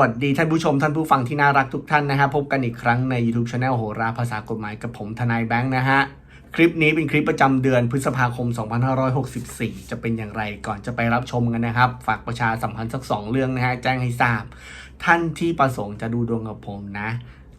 วัสดีท่านผู้ชมท่านผู้ฟังที่น่ารักทุกท่านนะฮะพบกันอีกครั้งใน YouTube Channel โหราภาษากฎหมายกับผมทนายแบงค์นะฮะ คลิปนี้เป็นคลิปประจำเดือนพฤษภาคม 2564 จะเป็นอย่างไรก่อนจะไปรับชมกันนะครับ ฝากประชาสัมพันธ์สัก 2 เรื่องนะฮะ แจ้งให้ทราบ ท่านที่ประสงค์จะดูดวงกับผมนะ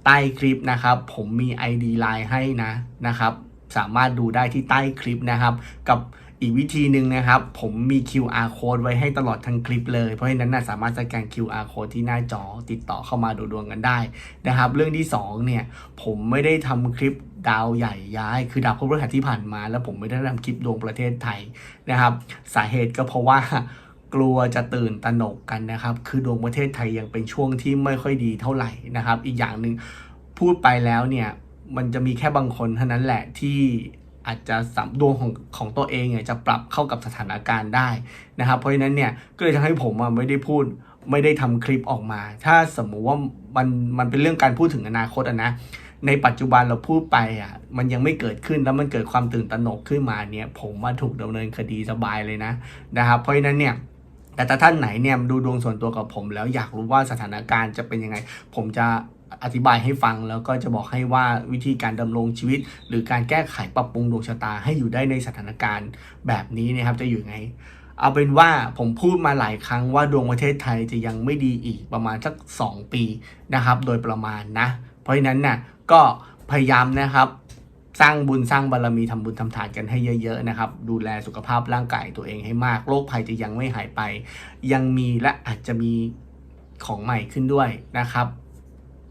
ใต้คลิปนะครับ ผมมี ID Line ให้นะนะครับ สามารถดูได้ที่ใต้คลิปนะครับกับ อีกวิธีหนึ่งนะครับ ผมมี QR code ไว้ให้ตลอดทั้งคลิปเลย เพราะฉะนั้นนะสามารถสแกน QR code ที่หน้าจอติดต่อเข้ามาดูดวงกันได้นะครับ เรื่องที่ 2 เนี่ย ผมไม่ได้ทำคลิปดาวใหญ่ย้าย คือดาวพฤหัสที่ผ่านมา แล้วผมไม่ได้ทำคลิปดวงประเทศไทยนะครับ สาเหตุก็เพราะว่ากลัวจะตื่นตระหนกกันนะครับ คือดวงประเทศไทยยังเป็นช่วงที่ไม่ค่อยดีเท่าไหร่นะครับ อีกอย่างหนึ่งพูดไปแล้วเนี่ยมันจะมีแค่บางคนเท่านั้นแหละที่ อาจจะสัมดวงของของตัวเองเนี่ยจะปรับเข้ากับสถานการณ์ได้นะครับเพราะฉะนั้นเนี่ยก็เลยทำให้ผมอะไม่ได้พูดไม่ได้ทำคลิปออกมา ถ้าสมมุติว่ามันมันเป็นเรื่องการพูดถึงอนาคตอะนะในปัจจุบันเราพูดไปอะมันยังไม่เกิดขึ้นแล้วมันเกิดความตื่นตระหนกขึ้นมาเนี่ยผมมาถูกดำเนินคดีสบายเลยนะนะครับเพราะฉะนั้นเนี่ยแต่ถ้าท่านไหนเนี่ยดูดวงส่วนตัวกับผมแล้วอยากรู้ว่าสถานการณ์จะเป็นยังไง ผมจะ อธิบายให้ฟังแล้วก็จะบอกให้ว่าวิธีการดำรงชีวิต หรือการแก้ไขปรับปรุงดวงชะตาให้อยู่ได้ในสถานการณ์แบบนี้นะครับจะอยู่ไง เอาเป็นว่าผมพูดมาหลายครั้งว่าดวงประเทศไทยจะยังไม่ดีอีกประมาณสัก 2 ปีนะครับ โดยประมาณนะ เพราะฉะนั้นน่ะก็พยายามนะครับสร้างบุญสร้างบารรมีทำบุญทำทานกันให้เยอะๆนะครับ ดูแลสุขภาพร่างกายตัวเองให้มากโรคภัยจะยังไม่หายไป ยังมีและอาจจะมีของใหม่ขึ้นด้วยนะครับ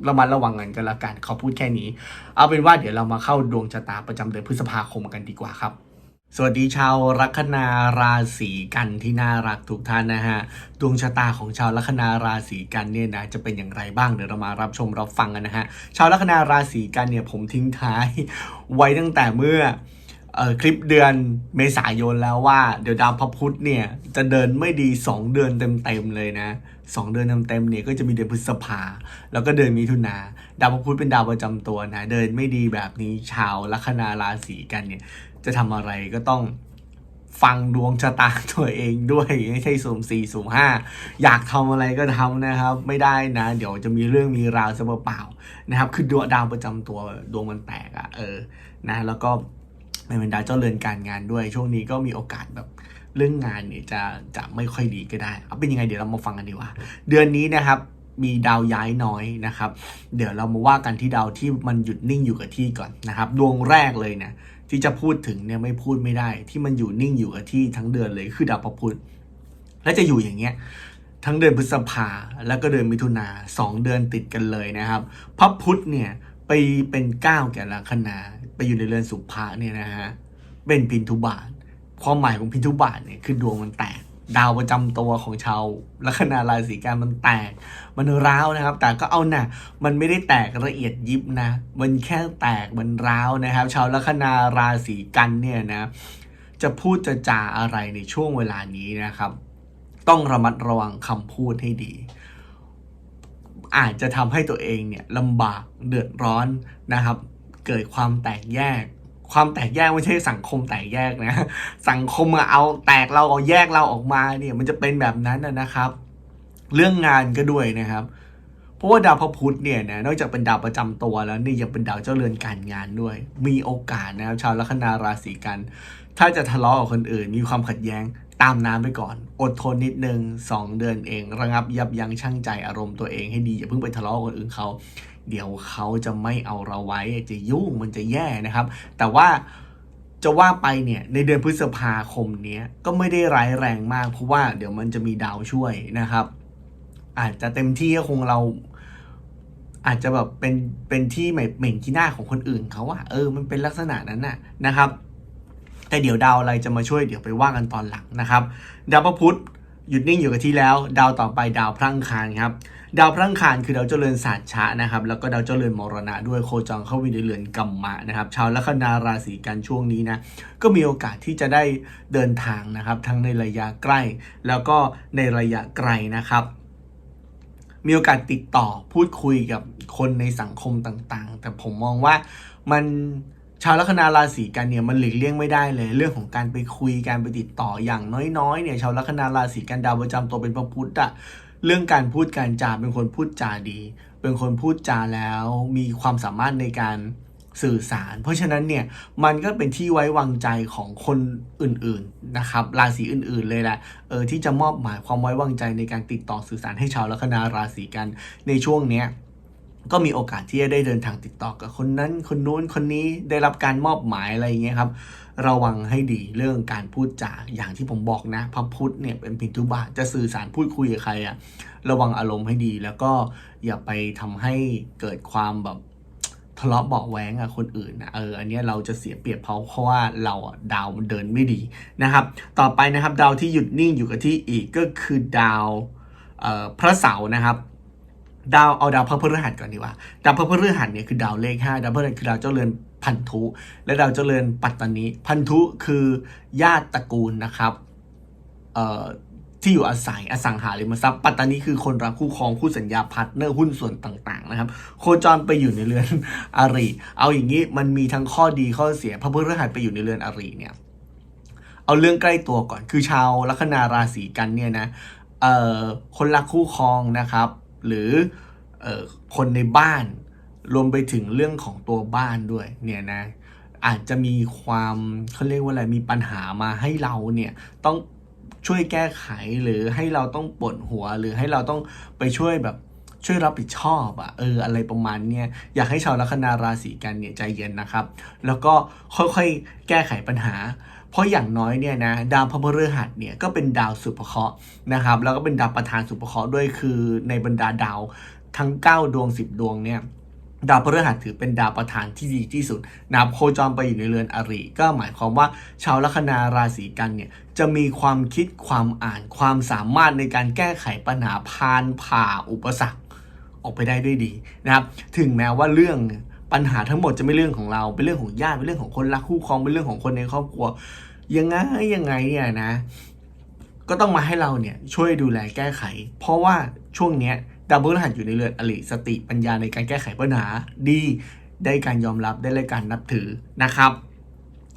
ระมัดระวังกันกันละกันเขาพูดแค่นี้ เอาเป็นว่าเดี๋ยวเรามาเข้าดวงชะตาประจำเดือนพฤษภาคมกันดีกว่าครับสวัสดีชาวลัคนาราศีกันที่น่ารักทุกท่านนะฮะดวงชะตาของชาวลัคนาราศีกันเนี่ยนะจะเป็นอย่างไรบ้างเดี๋ยวเรามารับชมรับฟังกันนะฮะชาวลัคนาราศีกันเนี่ยผมทิ้งท้ายไว้ตั้งแต่เมื่อ คลิปเดือนเมษายนแล้วว่าเดี๋ยวดาวพระพุธเนี่ยจะเดินไม่ดี 2 เดือนเต็มๆเลยนะ 2 เดือนเต็มๆเนี่ยก็จะมีเดือนพฤษภาแล้วก็เดือนมิถุนาดาวพระพุธเป็นดาวประจำตัวนะ เดินไม่ดีแบบนี้ชาวลัคนาราศีกันเนี่ยจะทำอะไรก็ต้องฟังดวงชะตาตัวเองด้วยไม่ใช่สุ่มสี่สุ่มห้าอยากทำอะไรก็ทำนะครับ ไม่ได้นะ เดี๋ยวจะมีเรื่องมีราวซะเปล่านะครับ คือดวงดาวประจำตัวดวงมันแตกอะเออนะแล้วก็ มันเป็นดาวเจ้าเรือนการงานด้วย ช่วงนี้ก็มีโอกาสแบบเรื่องงานเนี่ยจะจะไม่ค่อยดีก็ได้เอาเป็นยังไงเดี๋ยวเรามาฟังกันดีกว่า เดือนนี้นะครับมีดาวย้ายน้อยนะครับ เดี๋ยวเรามาว่ากันที่ดาวที่มันหยุดนิ่งอยู่กับที่ก่อนนะครับดวงแรกเลยเนี่ยที่จะพูดถึงเนี่ยไม่พูดไม่ได้ ที่มันอยู่นิ่งอยู่กับที่ทั้งเดือนเลยคือดาวพระพุธและจะอยู่อย่างเงี้ยทั้งเดือนพฤษภาแล้วก็เดือนมิถุนาสองเดือนติดกันเลยนะครับพระพุธเนี่ยไปเป็นเก้าแก่ลัคนา ไปอยู่ในเรือนสุภะเนี่ยนะฮะเป็นพินทุบาท ความหมายของพินทุบาทเนี่ยคือดวงมันแตก ดาวประจำตัวของชาวลัคนาราศีกันมันแตก มันร้าวนะครับ แต่ก็เอาน่ะมันไม่ได้แตกละเอียดยิบนะ มันแค่แตกมันร้าวนะครับ ชาวลัคนาราศีกันเนี่ยนะจะพูดจะจาอะไรในช่วงเวลานี้นะครับ ต้องระมัดระวังคำพูดให้ดี อาจจะทำให้ตัวเองเนี่ยลำบากเดือดร้อนนะครับ เกิดความแตกแยก ความแตกแยกไม่ใช่สังคมแตกแยกนะ สังคมเอาแตกเราเอาแยกเราออกมาเนี่ยมันจะเป็นแบบนั้นนะครับ เรื่องงานก็ด้วยนะครับ เพราะว่าดาวพระพุธเนี่ยนะนอกจากเป็นดาวประจำตัวแล้วนี่ยังเป็นดาวเจ้าเรือนการงานด้วย มีโอกาสนะครับชาวลัคนาราศีกัน ถ้าจะทะเลาะกับคนอื่น มีความขัดแย้งตามน้ำไปก่อน อดทนนิดนึงสองเดือนเอง ระงับยับยั้งชั่งใจอารมณ์ตัวเองให้ดี อย่าเพิ่งไปทะเลาะกับคนอื่นเขา เดี๋ยวเขาจะไม่เอาเราไว้จะยุ่งมันจะแย่นะครับ แต่ว่าจะว่าไปเนี่ยในเดือนพฤษภาคมนี้ก็ไม่ได้ร้ายแรงมาก เพราะว่าเดี๋ยวมันจะมีดาวช่วยนะครับ อาจจะเต็มที่ก็คงเราอาจจะแบบเป็นเป็นที่เหม่งที่หน้าของคนอื่นเขาอะเออมันเป็นลักษณะนั้นน่ะนะครับ แต่เดี๋ยวดาวอะไรจะมาช่วยเดี๋ยวไปว่ากันตอนหลังนะครับ ดาวพระพุธหยุดนิ่งอยู่กับที่แล้ว ดาวต่อไปดาวพลังคารครับ ดาวพลังคารคือดาวเจริญศาสตร์ชะนะครับ แล้วก็ดาวเจริญมรณะด้วยโคจรเข้าวินในเรือนกัมมะนะครับ ชาวลัคนาราศีกันช่วงนี้นะ ก็มีโอกาสที่จะได้เดินทางนะครับ ทั้งในระยะใกล้ แล้วก็ในระยะไกลนะครับมีโอกาสติดต่อพูดคุยกับคนในสังคมต่างๆ แต่ผมมองว่ามันชาวลัคนาราศีกันเนี่ยมันหลีกเลี่ยงไม่ได้เลย เรื่องของการไปคุยการไปติดต่ออย่างน้อยๆเนี่ยชาวลัคนาราศีกันดาวประจำตัวเป็นพระพุธอะ เรื่องการพูดการจาเป็นคนพูดจาดี เป็นคนพูดจาแล้วมีความสามารถในการสื่อสาร เพราะฉะนั้นเนี่ยมันก็เป็นที่ไว้วางใจของคนอื่นๆนะครับราศีอื่นๆเลยแหละเออที่จะมอบหมายความไว้วางใจในการติดต่อสื่อสารให้ชาวลัคนาราศีกันในช่วงเนี้ย ก็มีโอกาสที่จะได้เดินทางติดต่อกับคนนั้น คนนู้นคนนี้ได้รับการมอบหมายอะไรอย่างเงี้ยครับ ระวังให้ดีเรื่องการพูดจาอย่างที่ผมบอกนะพระพุทธเนี่ยเป็นพินทุบาจะสื่อสารพูดคุยกับใครอะระวังอารมณ์ให้ดี แล้วก็อย่าไปทำให้เกิดความแบบทะเลาะเบาะแว้งกับคนอื่นนะเอออันนี้เราจะเสียเปรียบเขาเพราะว่าเราดาวมันเดินไม่ดีนะครับ ต่อไปนะครับดาวที่หยุดนิ่งอยู่กับที่อีกก็คือดาวพระเสาร์นะครับ ดาวเอาดาวพระพฤหัสก่อนดีกว่า ดาวพระพฤหัสเนี่ยคือดาวเลขห้าดาวพฤหัสคือดาวเจ้าเรือนพันธุ และดาวเจ้าเรือนปัตตานีพันธุคือญาติตระกูลนะครับเอ่อที่อยู่อาศัยอสังหาริมทรัพย์ปัตตานีคือคนรักคู่ครองคู่สัญญาพาร์ทเนอร์หุ้นส่วนต่าง ๆ นะครับ โคจรไปอยู่ในเรือนอาริเอาอย่างนี้มันมีทั้งข้อดีข้อเสียพระพฤหัสไปอยู่ในเรือนอาริเนี่ยเอาเรื่องใกล้ตัวก่อนคือชาวลัคนาราศีกันเนี่ยนะเอ่อคนรักคู่ครองนะครับ หรืออคนในบ้าน รวมไปถึงเรื่องของตัวบ้านด้วยเนี่ยนะอาจจะมีความเขาเรียกว่าอะไรมีปัญหามาให้เราเนี่ยต้องช่วยแก้ไขหรือให้เราต้องปวดหัวหรือให้เราต้องไปช่วยแบบ ช่วยรับผิดชอบอะเอออะไรประมาณเนี้ยอยากให้ชาวลัคนาราศีกันเนี่ยใจเย็นนะครับ แล้วก็ค่อยๆแก้ไขปัญหา เพราะอย่างน้อยเนี่ยนะดาวพระพฤหัสเนี่ยก็เป็นดาวสุภเคราะห์นะครับ แล้วก็เป็นดาวประธานสุภเคราะห์ด้วยคือในบรรดาดาวทั้ง 9 ดวง 10 ดวงเนี่ยดาวพฤหัสถือเป็นดาวประธานที่ดีที่สุดนะครับโคจรไปอยู่ในเรือนอริ ก็หมายความว่าชาวลัคนาราศีกันเนี่ยจะมีความคิดความอ่านความสามารถในการแก้ไขปัญหาพานผ่าอุปสรรค ออกไปได้ด้วยดีนะครับ ถึงแม้ว่าเรื่องปัญหาทั้งหมดจะไม่เรื่องของเรา เป็นเรื่องของญาติ เป็นเรื่องของคนรักคู่ครอง เป็นเรื่องของคนในครอบครัว ยังไงยังไงเนี่ยนะ ก็ต้องมาให้เราเนี่ยช่วยดูแลแก้ไข เพราะว่าช่วงเนี้ยดาวพฤหัสอยู่ในเรือนอริสติปัญญาในการแก้ไขปัญหาดี ได้การยอมรับได้เลยการนับถือนะครับ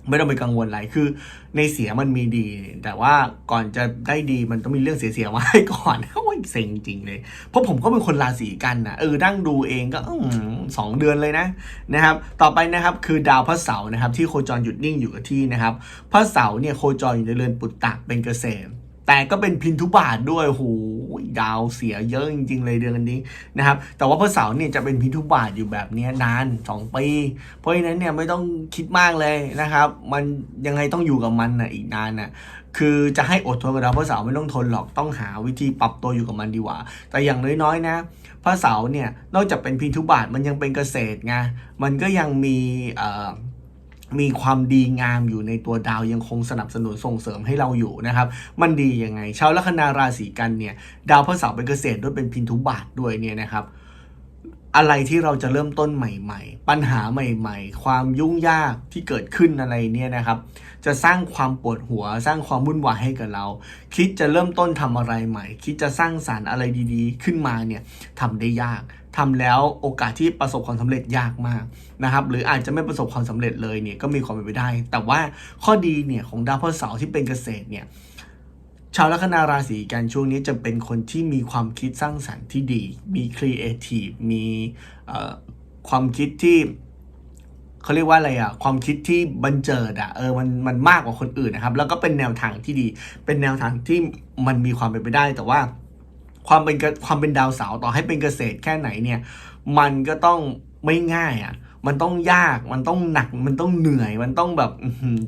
ไม่ต้องไปกังวลอะไรคือในเสียมันมีดี แต่ว่าก่อนจะได้ดีมันต้องมีเรื่องเสียๆมาให้ก่อนโอ้ยเซ็งจริงเลย เพราะผมก็เป็นคนราศีกันนะเออนั่งดูเองก็อสองเดือนเลยนะนะครับ ต่อไปนะครับคือดาวพระเสาร์นะครับ ที่โคจรหยุดนิ่งอยู่กับที่นะครับพระเสาร์เนี่ยโคจรอยู่ในเรือนปุตตะเป็นเกษตรแต่ก็เป็นพินทุบาทด้วยโอ้โห ดาวเสียเยอะจริง ๆ เลยเดือนนี้นะครับ แต่ว่าพระเสาร์เนี่ยจะเป็นพินทุบาทอยู่แบบนี้นาน 2 ปี เพราะฉะนั้นเนี่ยไม่ต้องคิดมากเลยนะครับ มันยังไงต้องอยู่กับมันนะอีกนานนะคือจะให้อดทนกับดาวพระเสาร์ไม่ต้องทนหรอกต้องหาวิธีปรับตัวอยู่กับมันดีกว่า แต่อย่างน้อยๆนะพระเสาร์เนี่ยนอกจากเป็นพินทุบาทมันยังเป็นเกษตรไงมันก็ยังมีเอ่อ มีความดีงามอยู่ในตัวดาวยังคงสนับสนุนส่งเสริมให้เราอยู่นะครับ มันดียังไง ชาวลัคนาราศีกันเนี่ย ดาวพระเสาร์เป็นเกษตรด้วยเป็นพินทุบาทด้วยเนี่ยนะครับ อะไรที่เราจะเริ่มต้นใหม่ ๆ ปัญหาใหม่ ๆ ความยุ่งยากที่เกิดขึ้นอะไรเนี่ยนะครับ จะสร้างความปวดหัว สร้างความวุ่นวายให้กับเรา คิดจะเริ่มต้นทำอะไรใหม่ คิดจะสร้างสารรค์อะไรดีๆ ขึ้นมาเนี่ยทำได้ยากทำแล้วโอกาสที่ประสบความสำเร็จยากมากนะครับ หรืออาจจะไม่ประสบความสำเร็จเลยเนี่ยก็มีความเป็นไปได้ แต่ว่าข้อดีเนี่ยของดาวพฤหัสที่เป็นเกษตรเนี่ย ชาวลัคนาราศีกันช่วงนี้จะเป็นคนที่มีความคิดสร้างสรรค์ที่ดี มีครีเอทีฟ มีความคิดที่เขาเรียกว่าอะไรอะความคิดที่บันเจิดอะเออมันมันมากกว่าคนอื่นนะครับ แล้วก็เป็นแนวทางที่ดี เป็นแนวทางที่มันมีความเป็นไปได้ แต่ว่าความเป็นความเป็นดาวเสาร์ต่อให้เป็นเกษตรแค่ไหนเนี่ย มันก็ต้องไม่ง่ายอะ่ะ มันต้องยากมันต้องหนักมันต้องเหนื่อย มันต้องแบบ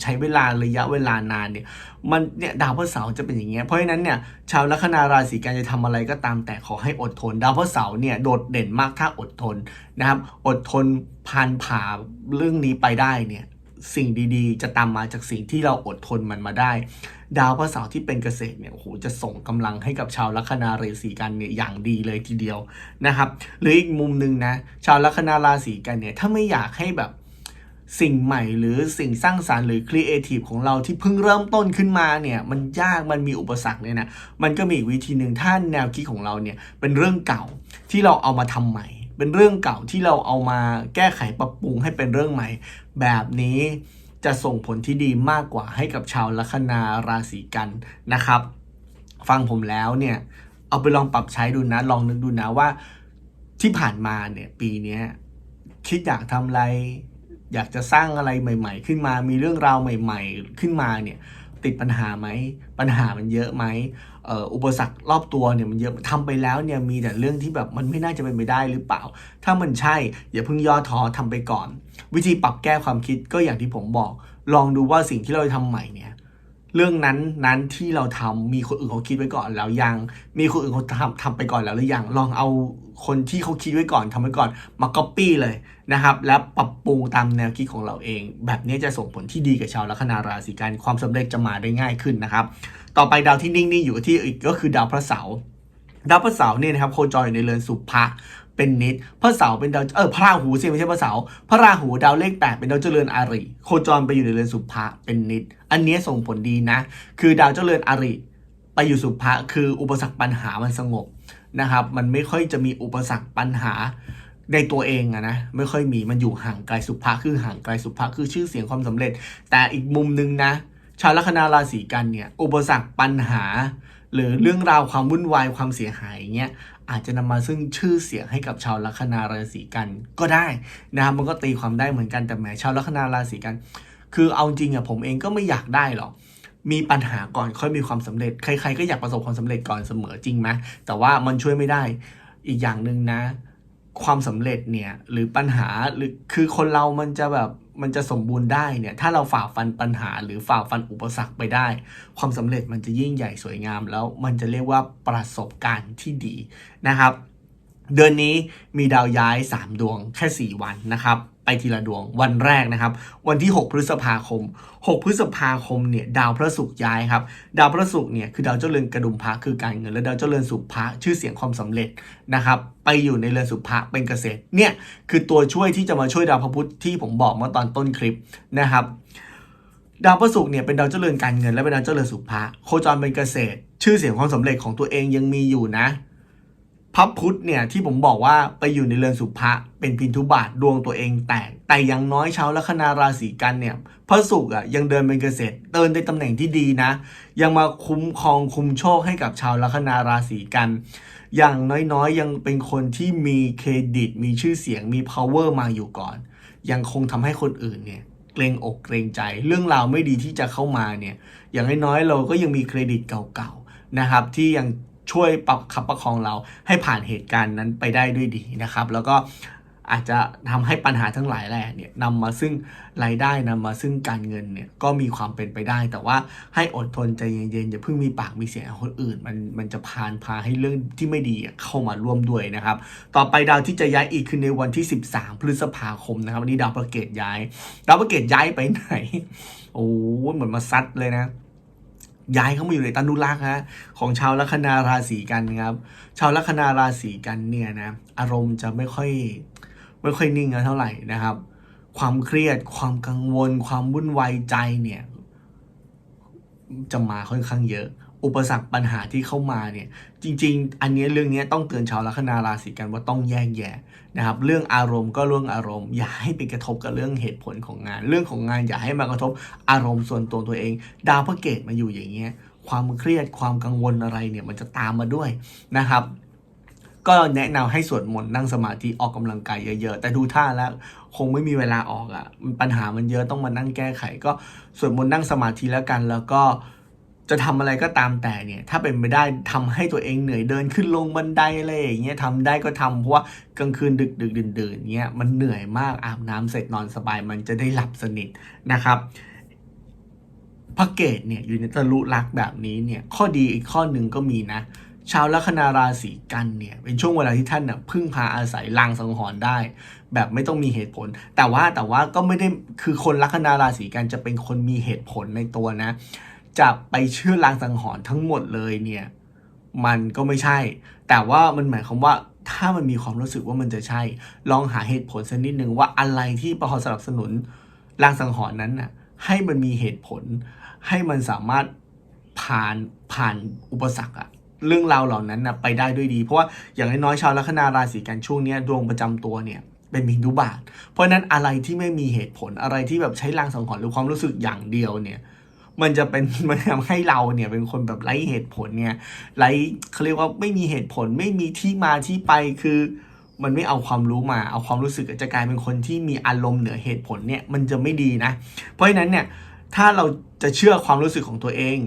ใช้เวลาระยะเวลานานเนี่ยมันเนี่ยดาวพฤหัสเสาร์จะเป็นอย่างเงี้ยเพราะฉะนั้นเนี่ยชาวลัคนาราศีกันจะทำอะไรก็ตามแต่ขอให้อดทน ดาวพฤหัสเสาร์เนี่ยโดดเด่นมากถ้าอดทนนะครับ อดทนผ่านผ่าเรื่องนี้ไปได้เนี่ย สิ่งดีๆ จะตามมาจากสิ่งที่เราอดทนมันมาได้ ดาวพระเสาร์ที่เป็นเกษตรเนี่ยโอ้โหจะส่งกำลังให้กับชาวลัคนาราศีกันเนี่ยอย่างดีเลยทีเดียวนะครับ หรืออีกมุมหนึ่งนะชาวลัคนาราศีกันเนี่ยถ้าไม่อยากให้แบบสิ่งใหม่หรือสิ่งสร้างสารรค์หรือครีเอทีฟของเราที่เพิ่งเริ่มต้นขึ้นมาเนี่ยมันยากมันมีอุปสรรคเนี่ยนะมันก็มีอีกวิธีหนึ่งถ้าแนวคิดของเราเนี่ยเป็นเรื่องเก่าที่เราเอามาทำใหม่ เป็นเรื่องเก่าที่เราเอามาแก้ไขปรับปรุงให้เป็นเรื่องใหม่ แบบนี้จะส่งผลที่ดีมากกว่าให้กับชาวลัคนาราศีกันนะครับ ฟังผมแล้วเนี่ย เอาไปลองปรับใช้ดูนะ ลองนึกดูนะว่าที่ผ่านมาเนี่ยปีนี้คิดอยากทำอะไร อยากจะสร้างอะไรใหม่ ๆ ขึ้นมามีเรื่องราวใหม่ ๆ ขึ้นมาเนี่ยติดปัญหาไหมปัญหามันเยอะไหม อุปสรรครอบตัวเนี่ยมันเยอะทำไปแล้วเนี่ยมีแต่เรื่องที่แบบมันไม่น่าจะเป็นไปได้หรือเปล่า ถ้ามันใช่อย่าเพิ่งย่อท้อทำไปก่อน วิธีปรับแก้ความคิดก็อย่างที่ผมบอก ลองดูว่าสิ่งที่เราทำใหม่เนี่ย เรื่องนั้นนั้นที่เราทำมีคนอื่นเขาคิดไว้ก่อนแล้วยัง มีคนอื่นเขาทำทำไปก่อนแล้วหรือยังลองเอาคนที่เขาคิดไว้ก่อนทำไว้ก่อนมาก๊อปปี้เลยนะครับ แล้วปรับปรุงตามแนวคิดของเราเอง แบบนี้จะส่งผลที่ดีกับชาวลัคนาราศีกันความสำเร็จจะมาได้ง่ายขึ้นนะครับ ต่อไปดาวที่นิ่งๆอยู่ที่อีกก็คือดาวพระเสาร์ดาวพระเสาร์เนี่ยนะครับโคจรอยู่ในเรือนสุภะ เป็นนิดพระเสาร์เป็นดาวเออพระราหูสิไม่ใช่พระเสาร์พระราหูดาวเลขแปดเป็นดาวเจริญอาริโคจรไปอยู่ในเรือนสุภะเป็นนิด อันนี้ส่งผลดีนะ คือดาวเจริญอาริไปอยู่สุภะคืออุปสรรคปัญหามันสงบนะครับ มันไม่ค่อยจะมีอุปสรรคปัญหาในตัวเองอะนะไม่ค่อยมีมันอยู่ห่างไกลสุภะคือห่างไกลสุภะคือชื่อเสียงความสำเร็จ แต่อีกมุมหนึงนะ ชาวลัคนาราศีกันเนี่ยอุปสรรคปัญหา หรือเรื่องราวความวุ่นวายความเสียหายเงี้ย อาจจะนำมาซึ่งชื่อเสียงให้กับชาวลัคนาราศีกันก็ได้นะครับมันก็ตีความได้เหมือนกันแต่แหมชาวลัคนาราศีกัน คือเอาจริงอะผมเองก็ไม่อยากได้หรอกมีปัญหาก่อนค่อยมีความสำเร็จ ใครๆก็อยากประสบความสำเร็จก่อนเสมอจริงไหมแต่ว่ามันช่วยไม่ได้อีกอย่างหนึ่งนะ ความสำเร็จเนี่ยหรือปัญหาหรือคือคนเรามันจะแบบมันจะสมบูรณ์ได้เนี่ยถ้าเราฝ่าฟันปัญหาหรือฝ่าฟันอุปสรรคไปได้ ความสำเร็จมันจะยิ่งใหญ่สวยงาม แล้วมันจะเรียกว่าประสบการณ์ที่ดีนะครับ เดือนนี้มีดาวย้าย 3 ดวงแค่ 4 วันนะครับ ทีละดวง วันแรกนะครับ วันที่ 6 พฤษภาคม 6 พฤษภาคมเนี่ยดาวพระศุกร์ย้ายครับ ดาวพระศุกร์เนี่ยคือดาวเจ้าเรือนกระดุมพระคือการเงินและดาวเจ้าเรือนสุภะชื่อเสียงความสำเร็จนะครับไปอยู่ในเรือนสุภะเป็นเกษตรเนี่ยคือตัวช่วยที่จะมาช่วยดาวพระพุธที่ผมบอกเมื่อตอนต้นคลิปนะครับดาวพระศุกร์เนี่ยเป็นดาวเจริญการเงินและเป็นดาวเจริญสุภะโคจรเป็นเกษตร ชื่อเสียงความสำเร็จของตัวเองยังมีอยู่นะ พระพุธเนี่ยที่ผมบอกว่าไปอยู่ในเรือนสุภะเป็นพินทุบาทดวงตัวเองแตก แต่ยังน้อยชาวลัคนาราศีกันเนี่ยพระศุกร์อะยังเดินเป็นเกษตรเดินในตำแหน่งที่ดีนะ ยังมาคุ้มครองคุมโชคให้กับชาวลัคนาราศีกัน อย่างน้อยๆ ยังเป็นคนที่มีเครดิต มีชื่อเสียงมี power มาอยู่ก่อน ยังคงทำให้คนอื่นเนี่ยเกรงอกเกรงใจเรื่องราวไม่ดีที่จะเข้ามาเนี่ยอย่างน้อยๆเราก็ยังมีเครดิตเก่าๆนะครับที่ยัง ช่วยปรับขับประคองเราให้ผ่านเหตุการณ์นั้นไปได้ด้วยดีนะครับ แล้วก็อาจจะทำให้ปัญหาทั้งหลายแหล่เนี่ยนำมาซึ่งรายได้นำมาซึ่งการเงินเนี่ยก็มีความเป็นไปได้ แต่ว่าให้อดทนใจเย็นๆอย่าเพิ่งมีปากมีเสียงคนอื่น มันมันจะพานพาให้เรื่องที่ไม่ดีเข้ามาร่วมด้วยนะครับ ต่อไปดาวที่จะย้ายอีกคือในวันที่ 13 พฤษภาคมนะครับวันนี้ดาวประเกตย้าย ดาวประเกตย้ายไปไหนโอ้เหมือนมาซัดเลยนะ ย้ายเข้ามาอยู่ในตันุรักษ์ฮะของชาวลัคนาราศีกันครับ ชาวลัคนาราศีกันเนี่ยนะอารมณ์จะไม่ค่อยไม่ค่อยนิ่งเท่าไหร่นะครับ ความเครียดความกังวล ความวุ่นวายใจเนี่ยจะมาค่อนข้างเยอะ อุปสรรคปัญหาที่เข้ามาเนี่ยจริง ๆ อันนี้เรื่องนี้ต้องเตือนชาวลัคนาราศีกันว่าต้องแยกแยะนะครับเรื่องอารมณ์ก็เรื่องอารมณ์ อย่าให้ไปกระทบกับเรื่องเหตุผลของงาน เรื่องของงานอย่าให้มากระทบอารมณ์ส่วนตัวตัวเอง ดาวพระเกตมาอยู่อย่างเงี้ยความเครียดความกังวลอะไรเนี่ยมันจะตามมาด้วยนะครับก็แนะนำให้สวดมนต์นั่งสมาธิออกกำลังกายเยอะๆ แต่ดูท่าแล้วคงไม่มีเวลาออกอะ่ะปัญหามันเยอะต้องมานั่งแก้ไข ก็สวดมนต์นั่งสมาธิแล้วกัน แล้วก็ จะทำอะไรก็ตามแต่เนี่ยถ้าเป็นไปได้ทำให้ตัวเองเหนื่อยเดินขึ้นลงบันไดอะไรอย่างเงี้ยทำได้ก็ทำเพราะว่ากลางคืนดึกดึกดื่นดื่นเงี้ยมันเหนื่อยมากอาบน้ำเสร็จนอนสบายมันจะได้หลับสนิทนะครับพระเกตเนี่ยอยู่ในตะลุรักแบบนี้เนี่ยข้อดีอีกข้อหนึ่งก็มีนะ ชาวลัคนาราศีกันเนี่ยเป็นช่วงเวลาที่ท่านน่ะพึ่งพาอาศัยลางสังหรณ์ได้ แบบไม่ต้องมีเหตุผล แต่ว่าแต่ว่าก็ไม่ได้คือคนลัคนาราศีกันจะเป็นคนมีเหตุผลในตัวนะ จะไปเชื่อลางสังหรณ์ทั้งหมดเลยเนี่ยมันก็ไม่ใช่ แต่ว่ามันหมายความว่าถ้ามันมีความรู้สึกว่ามันจะใช่ ลองหาเหตุผลสักนิดนึงว่าอะไรที่ประคอสนับสนุนลางสังหรณ์นั้นน่ะให้มันมีเหตุผล ให้มันสามารถผ่านผ่านอุปสรรคอะเรื่องราวเหล่านั้นนะไปได้ด้วยดี เพราะว่าอย่างน้อยๆชาวลัคนาราศีกันช่วงนี้ดวงประจำตัวเนี่ยเป็นมินทุบาท เพราะนั้นอะไรที่ไม่มีเหตุผลอะไรที่แบบใช้ลางสังหรณ์หรือความรู้สึกอย่างเดียวเนี่ย มันจะเป็นมันทำให้เราเนี่ยเป็นคนแบบไร้เหตุผลเนี่ยไร้เขาเรียกว่าไม่มีเหตุผลไม่มีที่มาที่ไปคือ มันไม่เอาความรู้มาเอาความรู้สึกจะกลายเป็นคนที่มีอารมณ์เหนือเหตุผลเนี่ยมันจะไม่ดีนะ เพราะฉะนั้นเนี่ยถ้าเราจะเชื่อความรู้สึกของตัวเอง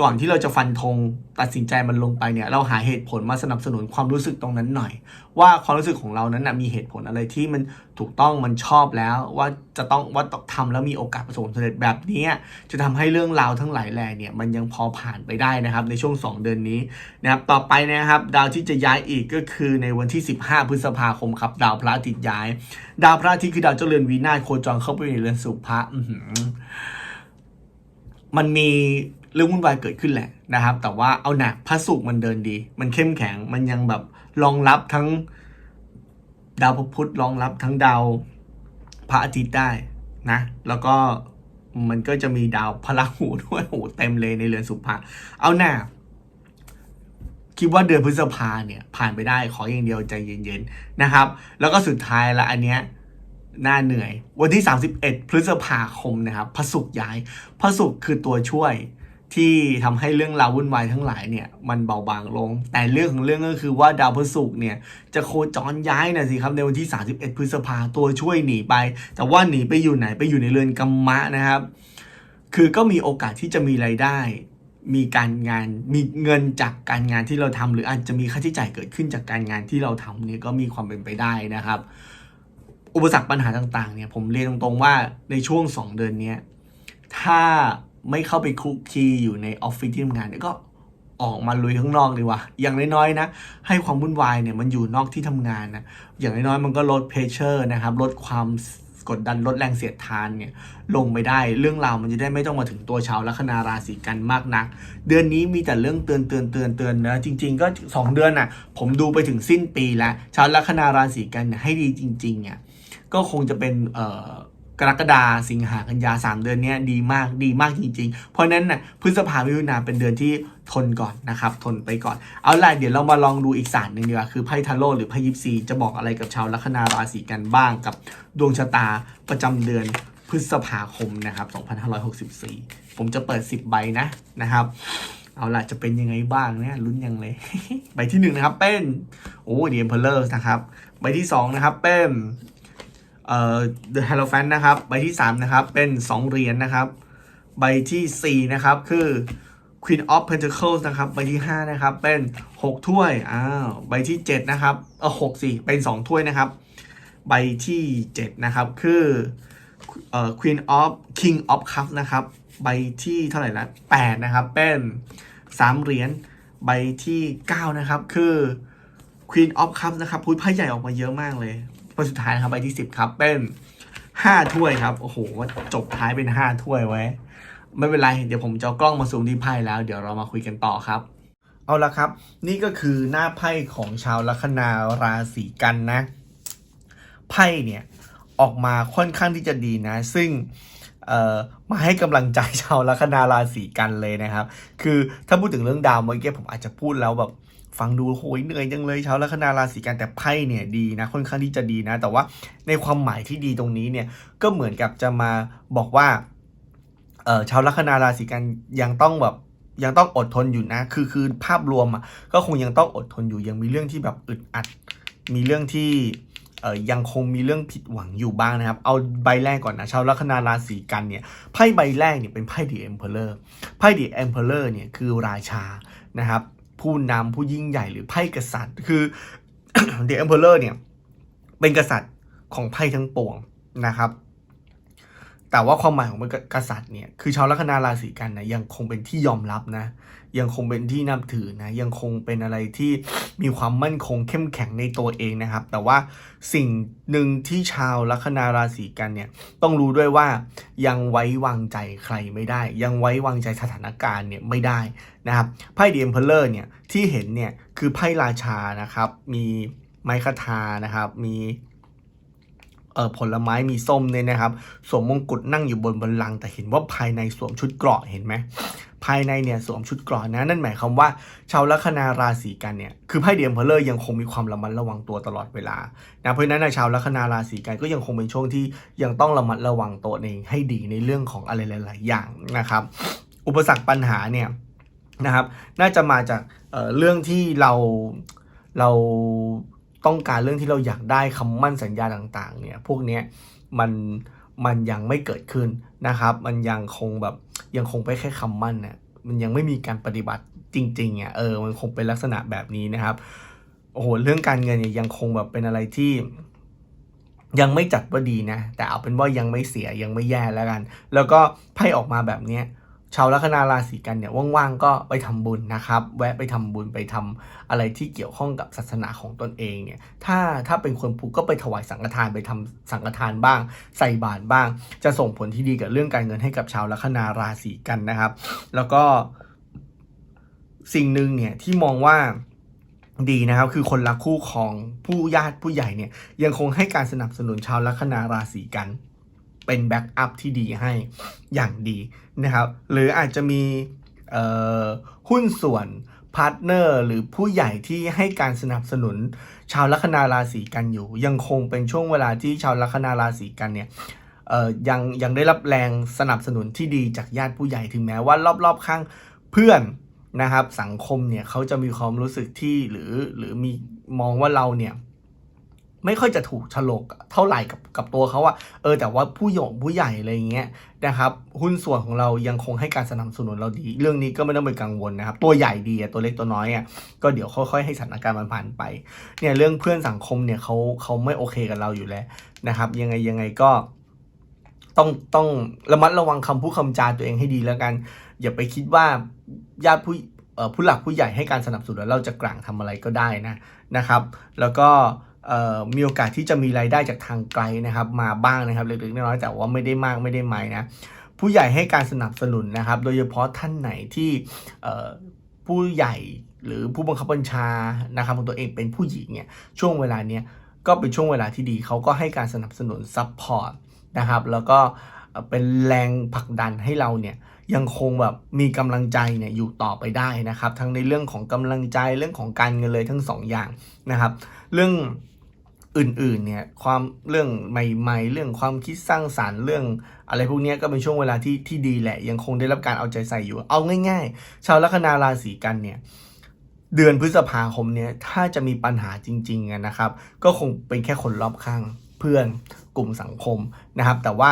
ก่อนที่เราจะฟันธงตัดสินใจมันลงไปเนี่ยเราหาเหตุผลมาสนับสนุนความรู้สึกตรงนั้นหน่อย ว่าความรู้สึกของเรานั้นนะมีเหตุผลอะไรที่มันถูกต้องมันชอบแล้ว ว่าจะต้องว่าต้องทำแล้วมีโอกาสประสบความสำเร็จแบบนี้ จะทำให้เรื่องราวทั้งหลายแหล่เนี่ยมันยังพอผ่านไปได้นะครับในช่วง 2 เดือนนี้นะครับต่อไปนะครับดาวที่จะย้ายอีกก็คือในวันที่ 15 พฤษภาคมครับดาวพระอาทิตย์ย้าย ดาวพระอาทิตย์คือดาวเจ้าเรือนวีนาโคจรเข้าไปในเรือนสุภะมันมี เรื่องวุ่นวายเกิดขึ้นแหละนะครับ แต่ว่าเอาหนักพระศุกมันเดินดี มันเข้มแข็งมันยังแบบรองรับทั้งดาวพระพุธรองรับทั้งดาวพระอาทิตย์ได้นะ แล้วก็มันก็จะมีดาวพระราหูด้วยโหเต็มเลยในเรือนสุภะเอาหน้าคิดว่าเดือนพฤษภาเนี่ย ผ่านไปได้ขออย่างเดียวใจเย็นๆนะครับ แล้วก็สุดท้ายละอันเนี้ยน่าเหนื่อย วันที่ 31 พฤษภาคมนะครับพระศุกร์ย้ายพระศุกร์คือตัวช่วย ที่ทำให้เรื่องราววุ่นวายทั้งหลายเนี่ยมันเบาบางลง แต่เรื่องของเรื่องก็คือว่าดาวพฤศุกร์เนี่ยจะโคจรย้ายนะสิครับในวันที่ 31 พฤษภาตัวช่วยหนีไป แต่ว่าหนีไปอยู่ไหนไปอยู่ในเรือนกรรมะนะครับ คือก็มีโอกาสที่จะมีรายได้ มีการงานมีเงินจากการงานที่เราทำหรืออาจจะมีค่าใช้จ่ายเกิดขึ้นจากการงานที่เราทำเนี่ยก็มีความเป็นไปได้นะครับ อุปสรรคปัญหาต่างๆเนี่ยผมเรียนตรงๆว่าในช่วง 2 เดือนนี้ถ้า ไม่เข้าไปคุกคีอยู่ในออฟฟิศที่ทำงานเนี่ยก็ออกมาลุยข้างนอกดีกว่า อย่างน้อยๆนะ ให้ความวุ่นวายเนี่ยมันอยู่นอกที่ทำงานนะ อย่างน้อยๆมันก็ลดเพรสเชอร์นะครับ ลดความกดดันลดแรงเสียดทานเนี่ยลงไปได้ เรื่องราวมันจะได้ไม่ต้องมาถึงตัวชาวลัคนาราศีกันมากนัก เดือนนี้มีแต่เรื่องเตือนเตือนเตือนเตือนนะ จริง ๆ ก็ 2 เดือนน่ะ ผมดูไปถึงสิ้นปีแล้ว ชาวลัคนาราศีกันให้ดีจริงๆอะก็คงจะเป็นเอ่อ กรกฎาสิงหากันยาสามเดือนนี้ดีมากดีมากจริง ๆ เพราะนั้นน่ะพฤษภามิถุนาเป็นเดือนที่ทนก่อนนะครับ ทนไปก่อน เอาล่ะเดี๋ยวเรามาลองดูอีกศาสตร์หนึ่งดีกว่า คือไพ่ทาโร่หรือไพ่ยิปซีจะบอกอะไรกับชาวลัคนาราศีกันบ้างกับดวงชะตาประจำเดือนพฤษภาคมนะครับ2564 ผมจะเปิด 10 ใบนะนะครับ เอาล่ะจะเป็นยังไงบ้างเนี่ยลุ้นยังเลย ใบที่หนึ่งนะครับเป็นโอ้เดียมเพลเลอร์นะครับ ใบที่สองนะครับเป็น เอ่อ The Hierophant นะครับ ใบที่สามนะครับ เป็น 2 เหรียญนะครับ ใบที่สี่นะครับ คือ Queen of Pentacles นะครับ ใบที่ห้านะครับ เป็น 6 ถ้วย อ้าว ใบที่ 7 นะครับ เออหกสิเป็น 2 ถ้วยนะครับ ใบที่ 7 นะครับ คือเอ่อ Queen of King of Cups นะครับ ใบที่เท่าไหร่ละ8นะครับ เป็น 3 เหรียญ ใบที่ 9 นะครับ คือ Queen of Cups นะครับพุ้ยไพ่ใหญ่ออกมาเยอะมากเลย ใบสุดท้ายนะครับใบที่10ครับเป็น5ถ้วยครับ โอ้โหจบท้ายเป็น5ถ้วยไว้ ไม่เป็นไรเดี๋ยวผมจะกล้องมาซูมที่ไพ่แล้ว เดี๋ยวเรามาคุยกันต่อครับ เอาละครับ นี่ก็คือหน้าไพ่ของชาวลัคนาราศีกันนะไพ่เนี่ยออกมาค่อนข้างที่จะดีนะ ซึ่งเอ่อมาให้กำลังใจชาวลัคนาราศีกันเลยนะครับ คือถ้าพูดถึงเรื่องดาวเมื่อกี้ผมอาจจะพูดแล้วแบบ ฟังดูโหยเหนื่อยจังเลยชาวลัคนาราศีกันแต่ไพ่เนี่ยดีนะค่อนข้างที่จะดีนะ แต่ว่าในความหมายที่ดีตรงนี้เนี่ยก็เหมือนกับจะมาบอกว่าเออชาวลัคนาราศีกันยังต้องแบบยังต้องอดทนอยู่นะ คือคือภาพรวมอะก็คงยังต้องอดทนอยู่ยังมีเรื่องที่แบบอึดอัด มีเรื่องที่เอ่อยังคงมีเรื่องผิดหวังอยู่บ้างนะครับ เอาใบแรกก่อนนะชาวลัคนาราศีกันเนี่ยไพ่ใบแรกเนี่ยเป็นไพ่ The Emperor ไพ่ The Emperor เนี่ยคือราชานะครับ ผู้นำผู้ยิ่งใหญ่หรือไพ่กษัตริย์ คือ The Emperor เนี่ยเป็นกษัตริย์ของไพ่ทั้งปวงนะครับ แต่ว่าความหมายของกษัตริย์เนี่ยคือชาวลัคนาราศีกันนะยังคงเป็นที่ยอมรับนะ ยังคงเป็นที่นับถือนะ ยังคงเป็นอะไรที่มีความมั่นคงเข้มแข็งในตัวเองนะครับ แต่ว่าสิ่งหนึ่งที่ชาวลัคนาราศีกันเนี่ยต้องรู้ด้วยว่ายังไว้วางใจใครไม่ได้ ยังไว้วางใจสถานการณ์เนี่ยไม่ได้นะครับไพ่เดียมเพลเลอร์เนี่ยที่เห็นเนี่ยคือไพ่ราชานะครับ มีไม้คาทานะครับ มี ออผลไม้มีส้มเนี่ยนะครับสวมมงกุฎนั่งอยู่บนบัลลัง แต่เห็นว่าภายในสวมชุดเกราะเห็นไหมภายในเนี่ยสวมชุดเกราะนะนั่นหมายความว่า ชาวลัคนาราศีกันเนี่ยคือไพ่เดียมเพลเลอร์ยังคงมีความระมัดระวังตัวตลอดเวลานะเพราะฉะนั้นนชาวลัคนาราศีกันก็ยังคงเป็นช่วงที่ยังต้องระมัดระวังตัวเองให้ดีในเรื่องของอะไรหลาย ๆ อย่างนะครับ อุปสรรคปัญหาเนี่ยนะครับ น่าจะมาจากเเรื่องที่เราเรา ต้องการเรื่องที่เราอยากได้คำมั่นสัญญาต่างๆเนี่ยพวกนี้มันมันยังไม่เกิดขึ้นนะครับ มันยังคงแบบยังคงไปแค่คำมั่นเนี่ยมันยังไม่มีการปฏิบัติจริงๆอะเออมันคงเป็นลักษณะแบบนี้นะครับโอ้โหเรื่องการเงินเนี่ยยังคงแบบเป็นอะไรที่ยังไม่จัดว่าดีนะ แต่เอาเป็นว่ายังไม่เสียยังไม่แย่แล้วกัน แล้วก็ไพ่ออกมาแบบเนี้ย ชาวลัคนาราศีกันเนี่ยว่างๆก็ไปทำบุญนะครับ แวะไปทำบุญไปทำอะไรที่เกี่ยวข้องกับศาสนาของตนเองเนี่ยถ้าถ้าเป็นคนพุทธก็ไปถวายสังฆทานไปทำสังฆทานบ้าง ใส่บาตรบ้าง จะส่งผลที่ดีกับเรื่องการเงินให้กับชาวลัคนาราศีกันนะครับ แล้วก็สิ่งหนึ่งเนี่ยที่มองว่าดีนะครับคือคนรักคู่ของผู้ญาติผู้ใหญ่เนี่ยยังคงให้การสนับสนุนชาวลัคนาราศีกัน เป็นแบ็กอัพที่ดีให้อย่างดีนะครับ หรืออาจจะมีหุ้นส่วนพาร์ทเนอร์หรือผู้ใหญ่ที่ให้การสนับสนุน ชาวลัคนาราศีกันอยู่ ยังคงเป็นช่วงเวลาที่ชาวลัคนาราศีกันเนี่ยยังยังได้รับแรงสนับสนุนที่ดีจากญาติผู้ใหญ่ถึงแม้ว่ารอบๆข้างเพื่อนนะครับสังคมเนี่ยเขาจะมีความรู้สึกที่หรือหรือมีมองว่าเราเนี่ย ไม่ค่อยจะถูกฉลกเท่าไหร่กับกับตัวเขาอะเออแต่ว่าผู้หญ่ผู้ใหญ่อะไรอย่างเงี้ยนะครับ หุ้นส่วนของเรายังคงให้การสนับสนุนเราดี เรื่องนี้ก็ไม่ต้องไปกังวลนะครับ ตัวใหญ่ดีอะตัวเล็กตัวน้อยอะก็เดี๋ยวค่อยๆให้สถานการณ์มันผ่านไปเนี่ยเรื่องเพื่อนสังคมเนี่ยเขาเขาไม่โอเคกับเราอยู่แล้วนะครับ ยังไงยังไงก็ต้องต้องระมัดระวังคำพูดคำจาตัวเองให้ดีแล้วกัน อย่าไปคิดว่าญาติผู้ผู้หลักผู้ใหญ่ให้การสนับสนุนแล้วเราจะกลางทำอะไรก็ได้นะนะครับ แล้วก็ มีโอกาสที่จะมีรายได้จากทางไกลนะครับ มาบ้างนะครับเล็กๆน้อยๆแต่ว่าไม่ได้มากไม่ได้ไม่นะผู้ใหญ่ให้การสนับสนุนนะครับ โดยเฉพาะท่านไหนที่ผู้ใหญ่หรือผู้บังคับบัญชานะครับของตัวเองเป็นผู้หญิงเนี่ยช่วงเวลาเนี้ยก็เป็นช่วงเวลาที่ดีเขาก็ให้การสนับสนุนซัพพอร์ตนะครับ แล้วก็เอ่อเป็นแรงผลักดันให้เราเนี่ยยังคงแบบมีกำลังใจเนี่ยอยู่ต่อไปได้นะครับ ทั้งในเรื่องของกำลังใจเรื่องของการเงินเลยทั้งสองอย่างนะครับ เรื่อง อื่นๆเนี่ยความเรื่องใหม่ๆ เรื่องความคิดสร้างสารรค์เรื่อง อะไรพวกนี้ก็เป็นช่วงเวลาที่ที่ดีแหละ ยังคงได้รับการเอาใจใส่อยู่ เอาง่าย ๆ ชาวลัคนาราศีกันเนี่ยเดือนพฤษภาคมเนี่ยถ้าจะมีปัญหาจริงๆนะครับ ก็คงเป็นแค่คนรอบข้างเพื่อนกลุ่มสังคมนะครับ แต่ว่า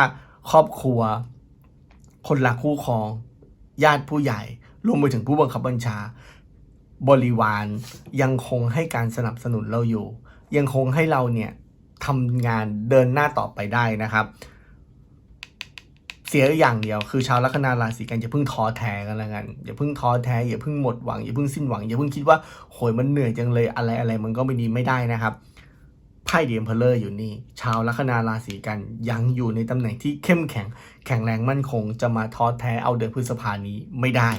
ครอบครัว คนรักคู่ครอง ญาติผู้ใหญ่ รวมไปถึงผู้บังคับบัญชา บริวารยังคงให้การสนับสนุนเราอยู่ ยังคงให้เราเนี่ยทำงานเดินหน้าต่อไปได้นะครับ เสียอย่างเดียวคือชาวลัคนาราศีกันอย่าเพิ่งท้อแท้กันแล้วกันอย่าเพิ่งท้อแท้อย่าเพิ่งหมดหวังอย่าเพิ่งสิ้นหวังอย่าเพิ่งคิดว่าโหยมันเหนื่อยจังเลยอะไรอะไรมันก็ไม่ดีไม่ได้นะครับ ไพ่เดียมเพลเลอร์อยู่นี่ ชาวลัคนาราศีกันยังอยู่ในตำแหน่งที่เข้มแข็ง แข็งแรงมั่นคง จะมาท้อแท้เอาเดือนพฤษภานี้ไม่ได้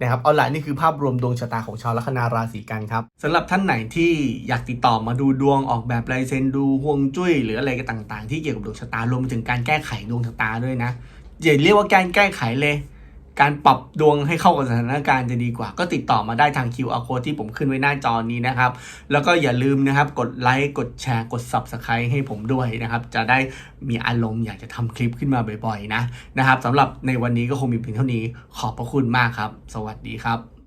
นะครับ เอาละนี่คือภาพรวมดวงชะตาของชาวลัคนาราศีกันครับสำหรับท่านไหนที่อยากติดต่อมาดูดวงออกแบบลายเซ็นดูฮวงจุ้ย หรืออะไรก็ต่าง ๆ ที่เกี่ยวกับดวงชะตารวมไปถึงการแก้ไขดวงชะตาด้วยนะอย่าเรียกว่าการแก้ไขเลย การปรับดวงให้เข้ากับสถานการณ์จะดีกว่า ก็ติดต่อมาได้ทาง QR code ที่ผมขึ้นไว้หน้าจอนี้นะครับ แล้วก็อย่าลืมนะครับ กดไลค์กดแชร์กด Subscribe ให้ผมด้วยนะครับ จะได้มีอารมณ์อยากจะทำคลิปขึ้นมาบ่อยๆนะนะครับสำหรับในวันนี้ก็คงมีเพียงเท่านี้ขอบพระคุณมากครับ สวัสดีครับ